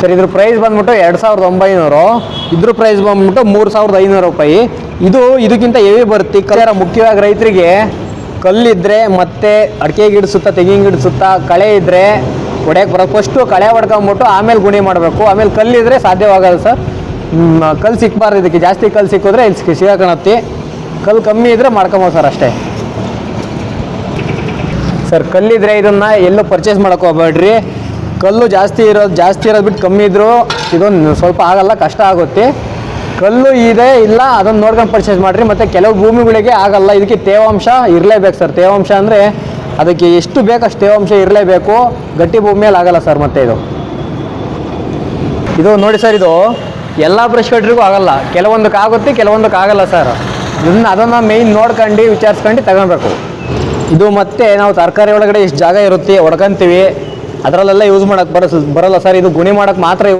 Sir, ಇದ್ರ price ಬಂದ್ಬಿಟ್ಟು ಎರಡು ಸಾವಿರದ ಒಂಬೈನೂರು. ಇದ್ರ ಪ್ರೈಸ್ ಬಂದ್ಬಿಟ್ಟು ಮೂರು ಸಾವಿರದ ಐನೂರು ರೂಪಾಯಿ. ಇದು ಇದಕ್ಕಿಂತ ಹೆವಿ ಬರುತ್ತೆ. ಕಲರ ಮುಖ್ಯವಾಗಿ ರೈತರಿಗೆ ಕಲ್ಲಿದ್ರೆ ಮತ್ತೆ ಅಡಿಕೆ ಗಿಡ ಸುತ್ತ, ತೆಂಗಿನ ಗಿಡ ಸುತ್ತ, ಕಳೆ ಇದ್ದರೆ ಹೊಡೆಯಕ್ಕೆ ಬರೋ ಫಸ್ಟು ಕಳೆ ಹೊಡ್ಕೊಂಬಿಟ್ಟು ಆಮೇಲೆ ಗುಣಿ ಮಾಡಬೇಕು. ಆಮೇಲೆ ಕಲ್ಲಿದ್ರೆ ಸಾಧ್ಯವಾಗಲ್ಲ ಸರ್. ಕಲ್ಲು ಸಿಕ್ಕಬಾರ್ದು ಇದಕ್ಕೆ. ಜಾಸ್ತಿ ಕಲ್ಲು ಸಿಕ್ಕಿದ್ರೆ ಇಲ್ಲಿ ಸಿಗಾಕಣತ್ತಿ ಕಲ್ಲು ಕಮ್ಮಿ ಇದ್ದರೆ ಮಾಡ್ಕೊಬೋದು ಸರ್ ಅಷ್ಟೇ. ಸರ್, ಕಲ್ಲಿದ್ರೆ ಇದನ್ನ ಎಲ್ಲೂ ಪರ್ಚೇಸ್ ಮಾಡಕ್ಕೆ ಕಲ್ಲು ಜಾಸ್ತಿ ಇರೋದು ಜಾಸ್ತಿ ಇರೋದು ಬಿಟ್ಟು ಕಮ್ಮಿ ಇದ್ದರೂ ಇದೊಂದು ಸ್ವಲ್ಪ ಆಗಲ್ಲ, ಕಷ್ಟ ಆಗುತ್ತೆ. ಕಲ್ಲು ಇದೆ, ಇಲ್ಲ ಅದನ್ನು ನೋಡ್ಕೊಂಡು ಪರ್ಚೇಸ್ ಮಾಡಿರಿ. ಮತ್ತು ಕೆಲವು ಭೂಮಿಗಳಿಗೆ ಆಗಲ್ಲ, ಇದಕ್ಕೆ ತೇವಾಂಶ ಇರಲೇಬೇಕು ಸರ್. ತೇವಾಂಶ ಅಂದರೆ ಅದಕ್ಕೆ ಎಷ್ಟು ಬೇಕು ಅಷ್ಟು ತೇವಾಂಶ ಇರಲೇಬೇಕು. ಗಟ್ಟಿ ಭೂಮಿಯಲ್ಲಿ ಆಗಲ್ಲ ಸರ್ ಮತ್ತೆ ಇದು. ಇದು ನೋಡಿ ಸರ್, ಇದು ಎಲ್ಲ ಬ್ರಷ್ ಕಟ್ರಿಗೂ ಆಗಲ್ಲ. ಕೆಲವೊಂದಕ್ಕೆ ಆಗುತ್ತೆ, ಕೆಲವೊಂದಕ್ಕೆ ಆಗಲ್ಲ ಸರ್. ಇದನ್ನ, ಅದನ್ನು ಮೇಯ್ನ್ ನೋಡ್ಕೊಂಡು ವಿಚಾರಿಸ್ಕೊಂಡು ತಗೊಬೇಕು ಇದು ಮತ್ತೆ ನಾವು ತರಕಾರಿ ಒಳಗಡೆ ಎಷ್ಟು ಜಾಗ ಇರುತ್ತೆ ಹೊಡ್ಕೊಂತೀವಿ ಅದರಲ್ಲೆಲ್ಲ ಯೂಸ್ ಮಾಡಕ್ ಬರ ಬರಲ್ಲ ಸರ್. ಇದು ಗುಣಿ ಮಾಡಕ್ ಮಾತ್ರ